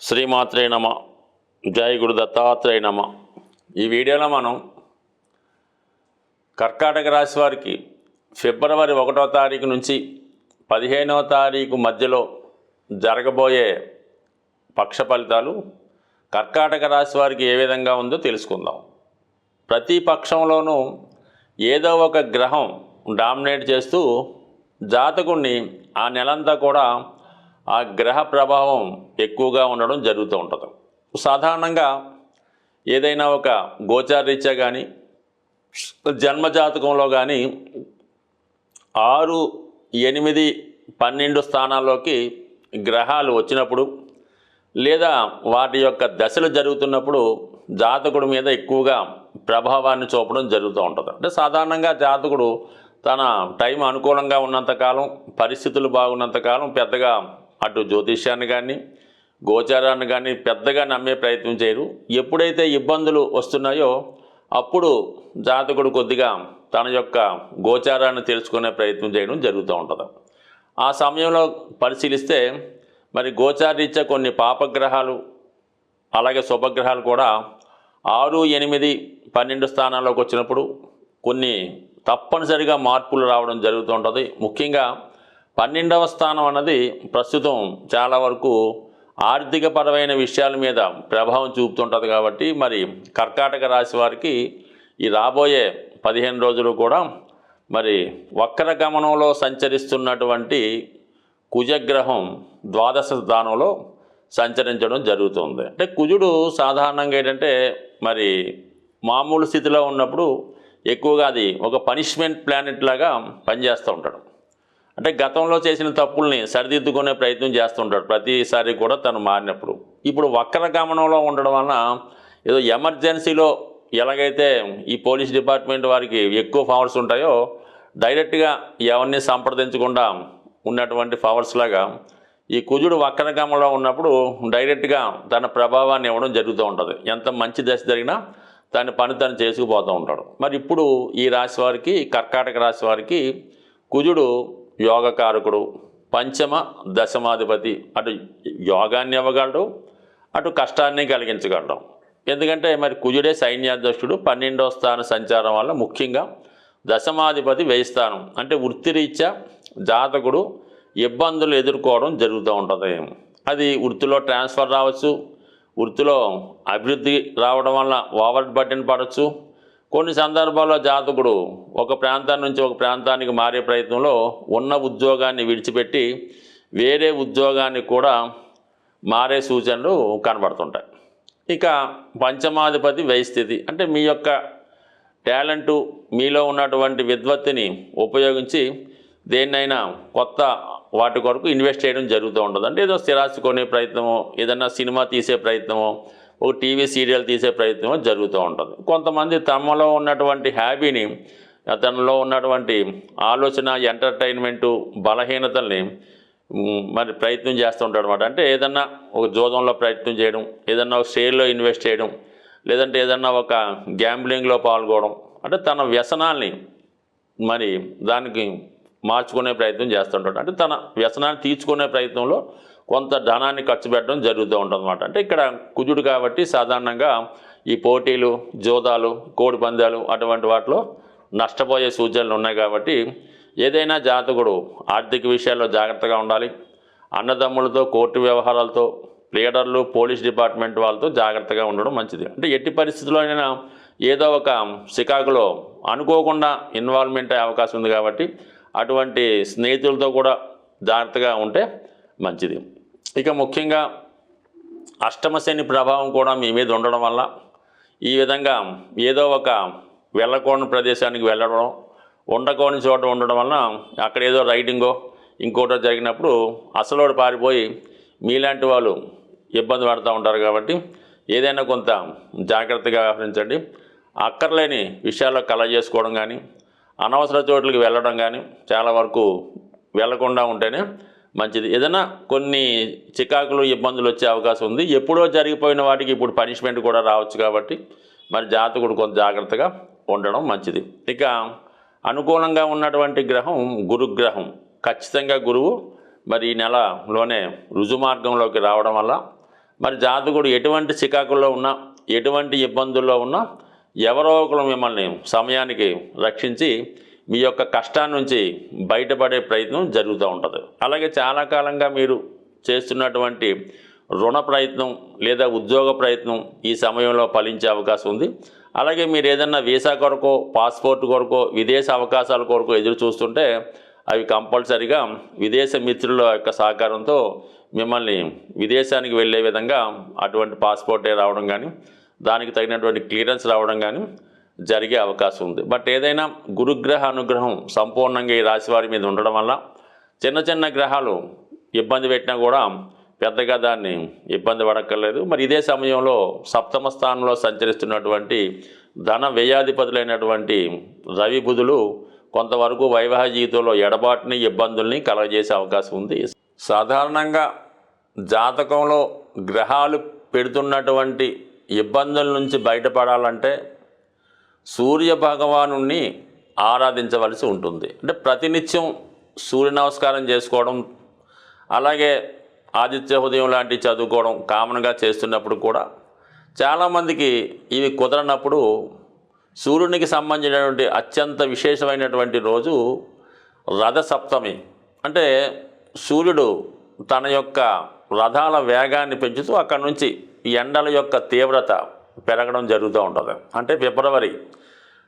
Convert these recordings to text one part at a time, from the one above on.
శ్రీమాత్రే నమ. జై గురు దత్తాత్రేయ నమ. ఈ వీడియోలో మనం కర్కాటక రాశి వారికి ఫిబ్రవరి ఒకటో తారీఖు నుంచి పదిహేనవ తారీఖు మధ్యలో జరగబోయే పక్ష ఫలితాలు కర్కాటక రాశి వారికి ఏ విధంగా ఉందో తెలుసుకుందాం. ప్రతి పక్షంలోనూ ఏదో ఒక గ్రహం డామినేట్ చేస్తూ జాతకుణ్ణి ఆ నెలంతా కూడా ఆ గ్రహ ప్రభావం ఎక్కువగా ఉండడం జరుగుతూ ఉంటుంది. సాధారణంగా ఏదైనా ఒక గోచారీత్యా కానీ జన్మజాతకంలో కానీ ఆరు ఎనిమిది పన్నెండు స్థానాల్లోకి గ్రహాలు వచ్చినప్పుడు లేదా వాటి యొక్క దశలు జరుగుతున్నప్పుడు జాతకుడి మీద ఎక్కువగా ప్రభావాన్ని చూపడం జరుగుతూ ఉంటుంది. అంటే సాధారణంగా జాతకుడు తన టైం అనుకూలంగా ఉన్నంతకాలం పరిస్థితులు బాగున్నంతకాలం పెద్దగా అటు జ్యోతిష్యాన్ని కానీ గోచారాన్ని కానీ పెద్దగా నమ్మే ప్రయత్నం చేయరు. ఎప్పుడైతే ఇబ్బందులు వస్తున్నాయో అప్పుడు జాతకుడు కొద్దిగా తన యొక్క గోచారాన్ని తెలుసుకునే ప్రయత్నం చేయడం జరుగుతూ ఉంటుంది. ఆ సమయంలో పరిశీలిస్తే మరి గోచారీత్యా కొన్ని పాపగ్రహాలు అలాగే శుభగ్రహాలు కూడా ఆరు ఎనిమిది పన్నెండు స్థానాల్లోకి వచ్చినప్పుడు కొన్ని తప్పనిసరిగా మార్పులు రావడం జరుగుతూ ఉంటుంది. ముఖ్యంగా పన్నెండవ స్థానం అన్నది ప్రస్తుతం చాలా వరకు ఆర్థికపరమైన విషయాల మీద ప్రభావం చూపుతుంటుంది కాబట్టి మరి కర్కాటక రాశి వారికి ఈ రాబోయే పదిహేను రోజులు కూడా మరి వక్ర గమనంలో సంచరిస్తున్నటువంటి కుజగ్రహం ద్వాదశ స్థానంలో సంచరించడం జరుగుతుంది. అంటే కుజుడు సాధారణంగా ఏంటంటే మరి మామూలు స్థితిలో ఉన్నప్పుడు ఎక్కువగా అది ఒక పనిష్మెంట్ ప్లానెట్ లాగా పనిచేస్తూ ఉంటాడు. అంటే గతంలో చేసిన తప్పుల్ని సరిదిద్దుకునే ప్రయత్నం చేస్తుంటాడు. ప్రతిసారి కూడా తను మారినప్పుడు. ఇప్పుడు వక్ర గమనంలో ఉండడం వలన ఏదో ఎమర్జెన్సీలో ఎలాగైతే ఈ పోలీస్ డిపార్ట్మెంట్ వారికి ఎక్కువ పవర్స్ ఉంటాయో డైరెక్ట్గా ఎవరిని సంప్రదించకుండా ఉన్నటువంటి పవర్స్ లాగా ఈ కుజుడు వక్రగమలో ఉన్నప్పుడు డైరెక్ట్గా తన ప్రభావాన్ని ఇవ్వడం జరుగుతూ ఉంటుంది. ఎంత మంచి దశ జరిగినా తన పని తను చేసుకుపోతూ ఉంటాడు. మరి ఇప్పుడు ఈ రాశి వారికి కర్కాటక రాశి వారికి కుజుడు యోగకారకుడు పంచమ దశమాధిపతి. అటు యోగాన్ని ఇవ్వగలడు అటు కష్టాన్ని కలిగించగలడం. ఎందుకంటే మరి కుజుడే సైన్యాధ్యక్షుడు పన్నెండవ స్థాన సంచారం వల్ల ముఖ్యంగా దశమాధిపతి వేయిస్థానం అంటే వృత్తిరీత్యా జాతకుడు ఇబ్బందులు ఎదుర్కోవడం జరుగుతూ ఉంటుంది. అది వృత్తిలో ట్రాన్స్ఫర్ రావచ్చు వృత్తిలో అభివృద్ధి రావడం వల్ల ఓవర్ బర్డెన్ పడవచ్చు కొన్ని సందర్భాల్లో జాతకుడు ఒక ప్రాంతం నుంచి ఒక ప్రాంతానికి మారే ప్రయత్నంలో ఉన్న ఉద్యోగాన్ని విడిచిపెట్టి వేరే ఉద్యోగానికి కూడా మారే సూచనలు కనబడుతుంటాయి. ఇక పంచమాధిపతి వైస్థితి అంటే మీ యొక్క టాలెంటు మీలో ఉన్నటువంటి విద్వత్తిని ఉపయోగించి దేన్నైనా కొత్త వాటి కొరకు ఇన్వెస్ట్ చేయడం జరుగుతూ ఉంటుంది అంటే ఏదో స్థిరాస్తి కొనే ప్రయత్నమో ఏదైనా సినిమా తీసే ప్రయత్నమో ఒక టీవీ సీరియల్ తీసే ప్రయత్నం జరుగుతూ ఉంటుంది. కొంతమంది తమలో ఉన్నటువంటి హ్యాబీని తనలో ఉన్నటువంటి ఆలోచన ఎంటర్టైన్మెంటు బలహీనతల్ని మరి ప్రయత్నం చేస్తూ ఉంటాడు అనమాట అంటే ఏదన్నా ఒక జోదంలో ప్రయత్నం చేయడం ఏదన్నా ఒక షేర్లో ఇన్వెస్ట్ చేయడం లేదంటే ఏదన్నా ఒక గ్యాంబ్లింగ్లో పాల్గొనడం అంటే తన వ్యసనాల్ని మరి దానికి మార్చుకునే ప్రయత్నం చేస్తుంటాడు అంటే తన వ్యసనాన్ని తీర్చుకునే ప్రయత్నంలో కొంత ధనాన్ని ఖర్చు పెట్టడం జరుగుతూ ఉంటుందన్నమాట. అంటే ఇక్కడ కుజుడు కాబట్టి సాధారణంగా ఈ పోటీలు జోదాలు కోడి పందాలు అటువంటి వాటిలో నష్టపోయే సూచనలు ఉన్నాయి కాబట్టి ఏదైనా జాతకుడు ఆర్థిక విషయాల్లో జాగ్రత్తగా ఉండాలి. అన్నదమ్ములతో కోర్టు వ్యవహారాలతో లీడర్లు పోలీస్ డిపార్ట్మెంట్ వాళ్ళతో జాగ్రత్తగా ఉండడం మంచిది. అంటే ఎట్టి పరిస్థితుల్లోనైనా ఏదో ఒక సికాకులో అనుకోకుండా ఇన్వాల్వ్మెంట్ అయ్యే అవకాశం ఉంది కాబట్టి అటువంటి స్నేహితులతో కూడా జాగ్రత్తగా ఉంటే మంచిది. ఇక ముఖ్యంగా అష్టమశని ప్రభావం కూడా మీ మీద ఉండడం వల్ల ఈ విధంగా ఏదో ఒక వెళ్ళకూడని ప్రదేశానికి వెళ్ళడం ఉండకూడని చోట ఉండడం వలన అక్కడ ఏదో రైడింగో ఇంకోటో జరిగినప్పుడు అసలోడు పారిపోయి మీలాంటి వాళ్ళు ఇబ్బంది పడుతూ ఉంటారు కాబట్టి ఏదైనా కొంత జాగ్రత్తగా వ్యవహరించండి. అక్కర్లేని విషయాల్లో కళ చేసుకోవడం కానీ అనవసర చోట్లకి వెళ్ళడం కానీ చాలా వరకు వెళ్ళకుండా ఉంటేనే మంచిది. ఏదైనా కొన్ని చికాకులు ఇబ్బందులు వచ్చే అవకాశం ఉంది. ఎప్పుడో జరిగిపోయిన వాటికి ఇప్పుడు పనిష్మెంట్ కూడా రావచ్చు కాబట్టి మరి జాతకుడు కొంత జాగ్రత్తగా ఉండడం మంచిది. ఇక అనుకూలంగా ఉన్నటువంటి గ్రహం గురుగ్రహం. ఖచ్చితంగా గురువు మరి ఈ నెలలోనే రుజుమార్గంలోకి రావడం వల్ల మరి జాతకుడు ఎటువంటి చికాకుల్లో ఉన్నా ఎటువంటి ఇబ్బందుల్లో ఉన్నా ఎవరో ఒకరు మిమ్మల్ని సమయానికి రక్షించి మీ యొక్క కష్టాన్ని నుంచి బయటపడే ప్రయత్నం జరుగుతూ ఉంటుంది. అలాగే చాలా కాలంగా మీరు చేస్తున్నటువంటి రుణ ప్రయత్నం లేదా ఉద్యోగ ప్రయత్నం ఈ సమయంలో ఫలించే అవకాశం ఉంది. అలాగే మీరు ఏదన్నా వీసా కొరకో పాస్పోర్ట్ కొరకో విదేశ అవకాశాల కొరకు ఎదురు చూస్తుంటే అవి కంపల్సరిగా విదేశ మిత్రుల యొక్క సహకారంతో మిమ్మల్ని విదేశానికి వెళ్ళే విధంగా అటువంటి పాస్పోర్టే రావడం కానీ దానికి తగినటువంటి క్లియరెన్స్ రావడం కానీ జరిగే అవకాశం ఉంది. బట్ ఏదైనా గురుగ్రహ అనుగ్రహం సంపూర్ణంగా ఈ రాశి వారి మీద ఉండడం వల్ల చిన్న చిన్న గ్రహాలు ఇబ్బంది పెట్టినా కూడా పెద్దగా దాన్ని ఇబ్బంది పడక్కర్లేదు. మరి ఇదే సమయంలో సప్తమ స్థానంలో సంచరిస్తున్నటువంటి ధన వ్యయాధిపతులైనటువంటి రవి బుధులు కొంతవరకు వైవాహిక జీవితంలో ఎడబాటుని ఇబ్బందుల్ని కలగజేసే అవకాశం ఉంది. సాధారణంగా జాతకంలో గ్రహాలు పెడుతున్నటువంటి ఇబ్బందుల నుంచి బయటపడాలంటే సూర్య భగవాను ఆరాధించవలసి ఉంటుంది. అంటే ప్రతినిత్యం సూర్య నమస్కారం చేసుకోవడం అలాగే ఆదిత్య ఉదయం లాంటివి చదువుకోవడం కామన్గా చేస్తున్నప్పుడు కూడా చాలామందికి ఇవి కుదరనప్పుడు సూర్యునికి సంబంధించినటువంటి అత్యంత విశేషమైనటువంటి రోజు రథసప్తమి. అంటే సూర్యుడు తన యొక్క రథాల వేగాన్ని పెంచుతూ అక్కడ నుంచి ఎండల యొక్క తీవ్రత పెరగడం జరుగుతూ ఉంటుంది. అంటే ఫిబ్రవరి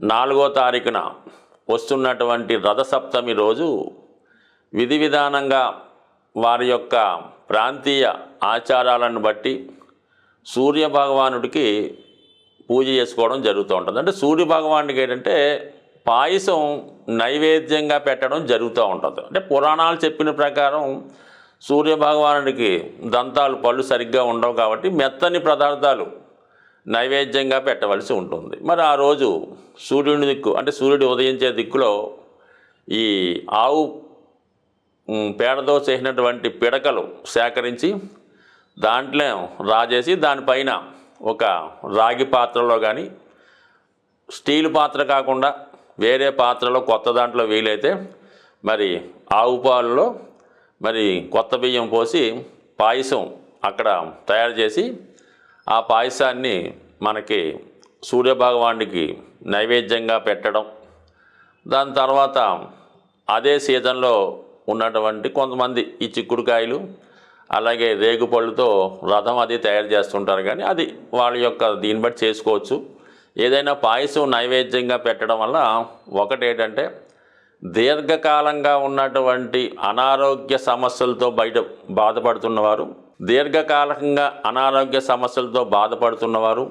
నాలుగో తారీఖున వస్తున్నటువంటి రథసప్తమి రోజు విధి విధానంగా వారి యొక్క ప్రాంతీయ ఆచారాలను బట్టి సూర్య భగవానుడికి పూజ చేసుకోవడం జరుగుతూ ఉంటుంది. అంటే సూర్య భగవానుడికి ఏంటంటే పాయసం నైవేద్యంగా పెట్టడం జరుగుతూ ఉంటుంది. అంటే పురాణాలు చెప్పిన ప్రకారం సూర్య భగవానుడికి దంతాలు పళ్ళు సరిగ్గా ఉండవు కాబట్టి మెత్తని పదార్థాలు నైవేద్యంగా పెట్టవలసి ఉంటుంది. మరి ఆ రోజు సూర్యుని దిక్కు అంటే సూర్యుడు ఉదయించే దిక్కులో ఈ ఆవు పేడతో చేసినటువంటి పిడకలు సేకరించి దాంట్లో రాజేసి దానిపైన ఒక రాగి పాత్రలో కానీ స్టీల్ పాత్ర కాకుండా వేరే పాత్రలో కొత్త దాంట్లో వీలైతే మరి ఆవు పాలలో మరి కొత్త బియ్యం పోసి పాయసం అక్కడ తయారు చేసి ఆ పాయసాన్ని మనకి సూర్యభగవానుడికి నైవేద్యంగా పెట్టడం దాని తర్వాత అదే సీజన్లో ఉన్నటువంటి కొంతమంది ఈ చిక్కుడుకాయలు అలాగే రేగుపళ్ళుతో రథం అది తయారు చేస్తుంటారు. కానీ అది వాళ్ళ యొక్క దీన్ని బట్టి చేసుకోవచ్చు. ఏదైనా పాయసం నైవేద్యంగా పెట్టడం వల్ల ఒకటి ఏంటంటే దీర్ఘకాలంగా ఉన్నటువంటి అనారోగ్య సమస్యలతో బయట బాధపడుతున్నవారు దీర్ఘకాలికంగా అనారోగ్య సమస్యలతో బాధపడుతున్నవారు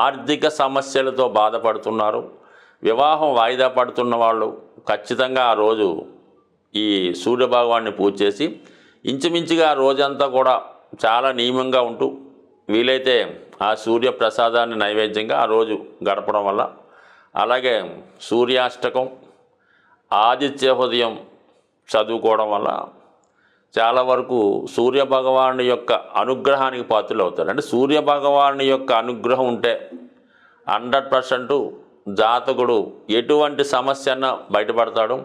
ఆర్థిక సమస్యలతో బాధపడుతున్నారు వివాహం వాయిదా పడుతున్న వాళ్ళు ఖచ్చితంగా ఆ రోజు ఈ సూర్యభగవాన్ని పూజ చేసి ఇంచుమించుగా ఆ రోజంతా కూడా చాలా నియమంగా ఉంటూ వీలైతే ఆ సూర్య ప్రసాదాన్ని నైవేద్యంగా ఆ రోజు గడపడం వల్ల అలాగే సూర్యాష్టకం ఆదిత్య హృదయం చదువుకోవడం వల్ల చాలా వరకు సూర్య భగవాను యొక్క అనుగ్రహానికి పాత్రలు అవుతారు. అంటే సూర్య భగవాను యొక్క అనుగ్రహం ఉంటే హండ్రెడ్ పర్సెంట్ జాతకుడు ఎటువంటి సమస్య బయటపడతాడు.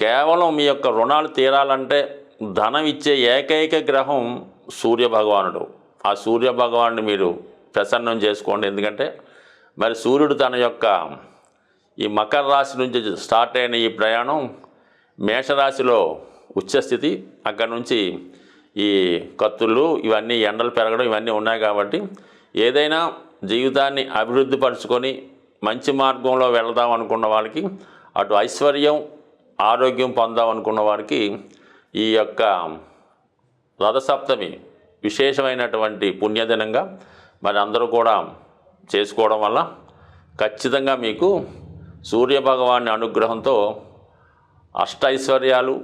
కేవలం మీ యొక్క రుణాలు తీరాలంటే ధనం ఇచ్చే ఏకైక గ్రహం సూర్య భగవానుడు. ఆ సూర్య భగవాన్ని మీరు ప్రసన్నం చేసుకోండి. ఎందుకంటే మరి సూర్యుడు తన యొక్క ఈ మకర రాశి నుంచి స్టార్ట్ అయిన ఈ ప్రయాణం మేషరాశిలో ఉచ్చస్థితి. అక్కడ నుంచి ఈ కత్తులు ఇవన్నీ ఎండలు పెరగడం ఇవన్నీ ఉన్నాయి కాబట్టి ఏదైనా జీవితాన్ని అభివృద్ధి పరుచుకొని మంచి మార్గంలో వెళదాం అనుకున్న వాళ్ళకి అటు ఐశ్వర్యం ఆరోగ్యం పొందాం అనుకున్న వారికి ఈ యొక్క రథసప్తమి విశేషమైనటువంటి పుణ్యదినంగా మరి అందరూ కూడా చేసుకోవడం వల్ల ఖచ్చితంగా మీకు సూర్యభగవాని అనుగ్రహంతో అష్టైశ్వర్యాలు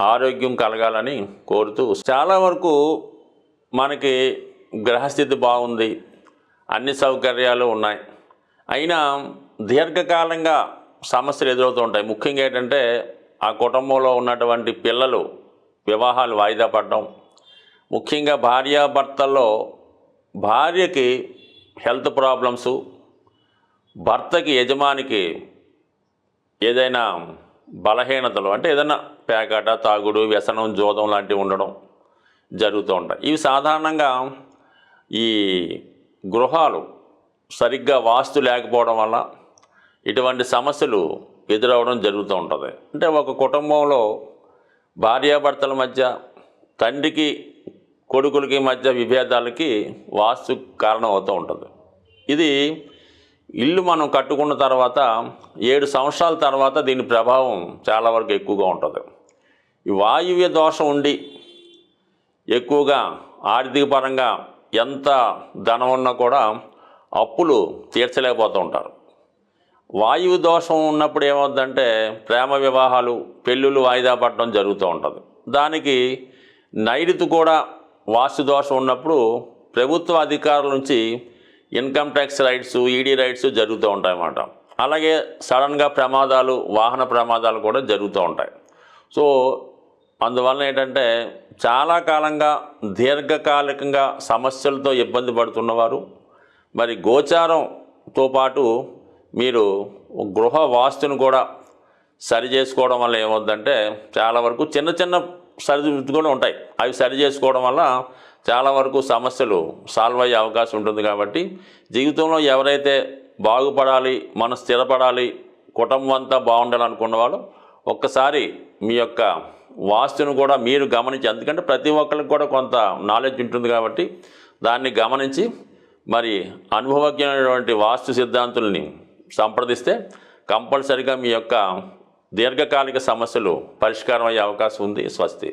ఆరోగ్యం కలగాలని కోరుతూ చాలా వరకు మనకి గ్రహస్థితి బాగుంది. అన్ని సౌకర్యాలు ఉన్నాయి. అయినా దీర్ఘకాలంగా సమస్యలు ఎదురవుతూ ఉంటాయి. ముఖ్యంగా ఏంటంటే ఆ కుటుంబంలో ఉన్నటువంటి పిల్లలు వివాహాలు వాయిదా పడడం. ముఖ్యంగా భార్యాభర్తల్లో భార్యకి హెల్త్ ప్రాబ్లమ్స్ భర్తకి యజమానికి ఏదైనా బలహీనతలు అంటే ఏదైనా పేకాట తాగుడు వ్యసనం జోదం లాంటివి ఉండడం జరుగుతూ ఉంటాయి. ఇవి సాధారణంగా ఈ గృహాలు సరిగ్గా వాస్తు లేకపోవడం వల్ల ఇటువంటి సమస్యలు ఎదురవడం జరుగుతూ ఉంటుంది. అంటే ఒక కుటుంబంలో భార్యాభర్తల మధ్య తండ్రికి కొడుకులకి మధ్య విభేదాలకి వాస్తు కారణం అవుతూ ఉంటుంది. ఇది ఇల్లు మనం కట్టుకున్న తర్వాత ఏడు సంవత్సరాల తర్వాత దీని ప్రభావం చాలా వరకు ఎక్కువగా ఉంటుంది. ఈ వాయువ్య దోషం ఉండి ఎక్కువగా ఆర్థిక పరంగా ఎంత ధనం ఉన్నా కూడా అప్పులు తీర్చలేకపోతూ ఉంటారు. వాయువు దోషం ఉన్నప్పుడు ఏమవుతుందంటే ప్రేమ వివాహాలు పెళ్ళిళ్ళు వాయిదా పడడం జరుగుతూ ఉంటుంది. దానికి నైరుతి కూడా వాస్తు దోషం ఉన్నప్పుడు ప్రభుత్వ అధికారుల నుంచి income tax raids ED raids జరుగుతూ ఉంటాయి అన్నమాట. అలాగే సడన్గా ప్రమాదాలు వాహన ప్రమాదాలు కూడా జరుగుతూ ఉంటాయి. సో అందువలన ఏంటంటే చాలా కాలంగా దీర్ఘకాలికంగా సమస్యలతో ఇబ్బంది పడుతున్నవారు మరి గోచారంతో పాటు మీరు గృహ వాస్తును కూడా సరి చేసుకోవడం వల్ల ఏమవుద్దంటే చాలా వరకు చిన్న చిన్న సరిదిద్దుకొని కూడా ఉంటాయి. అవి సరి చేసుకోవడం వల్ల చాలా వరకు సమస్యలు సాల్వ్ అయ్యే అవకాశం ఉంటుంది కాబట్టి జీవితంలో ఎవరైతే బాగుపడాలి మనం స్థిరపడాలి కుటుంబం అంతా బాగుండాలనుకున్న వాళ్ళు ఒక్కసారి మీ యొక్క వాస్తును కూడా మీరు గమనించి ఎందుకంటే ప్రతి ఒక్కరికి కూడా కొంత నాలెడ్జ్ ఉంటుంది కాబట్టి దాన్ని గమనించి మరి అనుభవజ్ఞమైనటువంటి వాస్తు సిద్ధాంతుల్ని సంప్రదిస్తే కంపల్సరిగా మీ యొక్క దీర్ఘకాలిక సమస్యలు పరిష్కారం అయ్యే అవకాశం ఉంది. స్వస్తి.